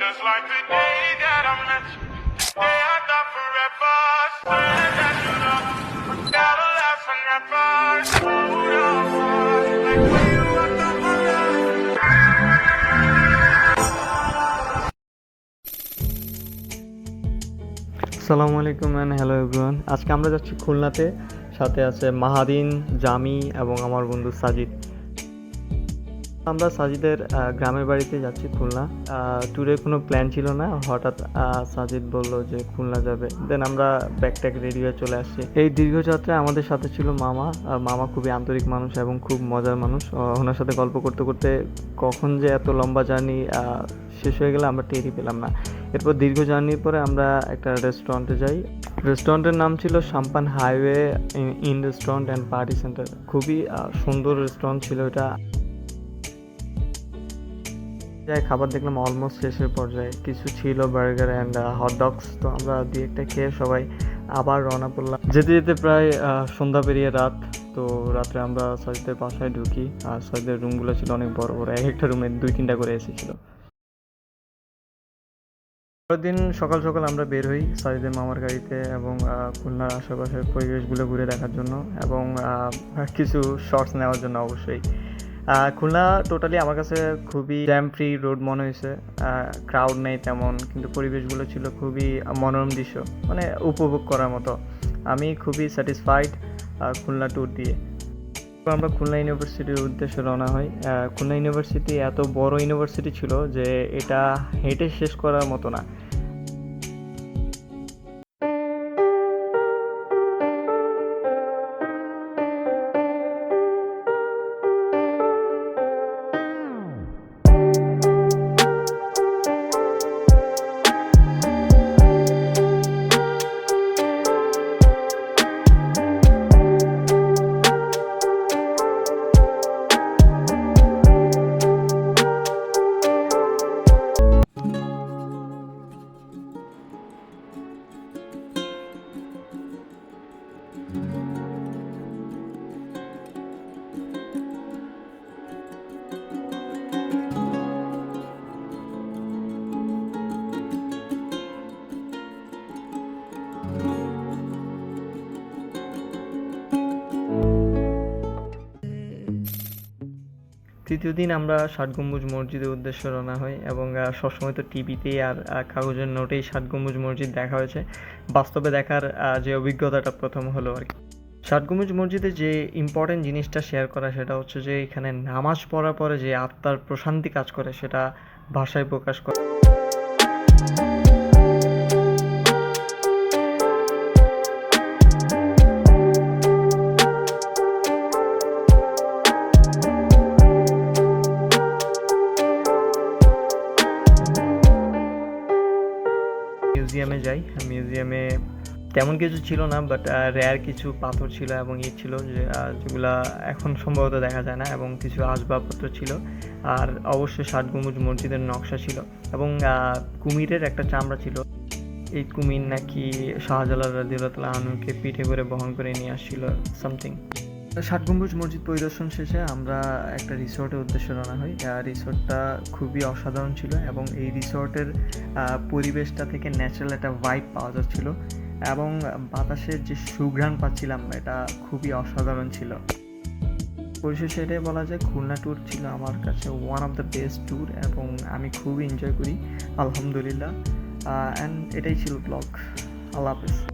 Just like the day that I met you. Day I thought forever. Swear that you love. Gotta last forever. Hold on. Like when you thought forever. আসসালামু আলাইকুম and hello everyone আজকে আমরা যাচ্ছি খুলনাতে সাথে আছে মাহাদিন জামি এবং আমার বন্ধু সাজিদ আমরা সাজিদের গ্রামের বাড়িতে যাচ্ছি খুলনা। ট্যুরের কোনো প্ল্যান ছিল না। হঠাৎ সাজিদ বলল যে খুলনা যাবে। দেন আমরা ব্যাগ ট্যাগ রেডি হয়ে চলে আসছি। এই দীর্ঘ যাত্রায় আমাদের সাথে ছিল মামা। মামা খুবই আন্তরিক মানুষ এবং খুব মজার মানুষ। ওনার সাথে গল্প করতে করতে কখন যে এত লম্বা জার্নি শেষ হয়ে গেলে আমরা টেরই পেলাম না। এরপর দীর্ঘ জার্নির পরে আমরা একটা রেস্টুরেন্টে যাই। রেস্টুরেন্টের নাম ছিল Sampan highway inn restaurant and party center খুবই সুন্দর রেস্টুরেন্ট ছিল এটা। যাই, খাবার দেখলাম অলমোস্ট শেষের পর্যায়ে। কিছু ছিল বার্গার অ্যান্ড হট ডগস তো আমরা দুই একটা খেয়ে সবাই আবার রওনা পড়লাম যেতে যেতে প্রায় সন্ধ্যা পেরিয়ে রাত। তো রাত্রে আমরা সজিদের বাসায় ঢুকি। আর সজিদের রুমগুলো ছিল অনেক বড়। বড় এক একটা রুমে দুই তিনটা করে এসেছিল পরের দিন সকাল সকাল আমরা বের হই সাজিদের মামার গাড়িতে এবং খুলনার আশেপাশের পরিবেশগুলো ঘুরে দেখার জন্য এবং কিছু শর্টস নেওয়ার জন্য অবশ্যই। খুলনা টোটালি আমার কাছে খুবই জ্যাম ফ্রি রোড মনে হয়েছে। ক্রাউড নেই তেমন, কিন্তু পরিবেশগুলো ছিল খুবই মনোরম দৃশ্য মানে উপভোগ করার মতো। আমি খুবই স্যাটিসফাইড খুলনা ট্যুর দিয়ে। আমরা খুলনা ইউনিভার্সিটির উদ্দেশ্যে রওনা হই। খুলনা ইউনিভার্সিটি এত বড় ইউনিভার্সিটি ছিল যে এটা হেঁটে শেষ করার মতো না। তৃতীয় দিন আমরা ষাট গম্বুজ মসজিদের উদ্দেশ্যে রওনা হই এবং সবসময় তো টিভিতে আর কাগজের নোটেই ষাট গম্বুজ মসজিদ দেখা হয়েছে। বাস্তবে দেখার যে অভিজ্ঞতাটা প্রথম হলো আর কি। ষাট গম্বুজ মসজিদে যে ইম্পর্টেন্ট জিনিসটা শেয়ার করা সেটা হচ্ছে যে, এখানে নামাজ পড়ার পরে যে আত্মার প্রশান্তি কাজ করে সেটা ভাষায় প্রকাশ করে। মিউজিয়ামে যাই। মিউজিয়ামে তেমন কিছু ছিল না বাট রেয়ার কিছু পাথর ছিল এবং ইট ছিল যেগুলা এখন সম্ভবত দেখা যায় না এবং কিছু আসবাবপত্র ছিল। আর অবশ্যই ষাট গম্বুজ মসজিদের নকশা ছিল এবং কুমিরের একটা চামড়া ছিল। এই কুমির নাকি শাহজালাল রাদিউল্লাহ আনুকে পিঠে করে বহন করে নিয়ে আসছিল সামথিং ষাট গম্বুজ মসজিদ পরিদর্শন শেষে আমরা একটা রিসোর্টের উদ্দেশ্যে রওনা হই। রিসোর্টটা খুবই অসাধারণ ছিল এবং এই রিসোর্টের পরিবেশটা থেকে ন্যাচারাল একটা ভাইব পাওয়া যাচ্ছিল এবং বাতাসের যে সুঘ্রাণ পাচ্ছিলাম এটা খুবই অসাধারণ ছিল। পরিশেষে এটাই বলা যায়, খুলনা ট্যুর ছিল আমার কাছে one of the best tour এবং আমি খুবই এনজয় করি, আলহামদুলিল্লাহ। অ্যান্ড এটাই ছিল ব্লগ আল্লাহ হাফেজ।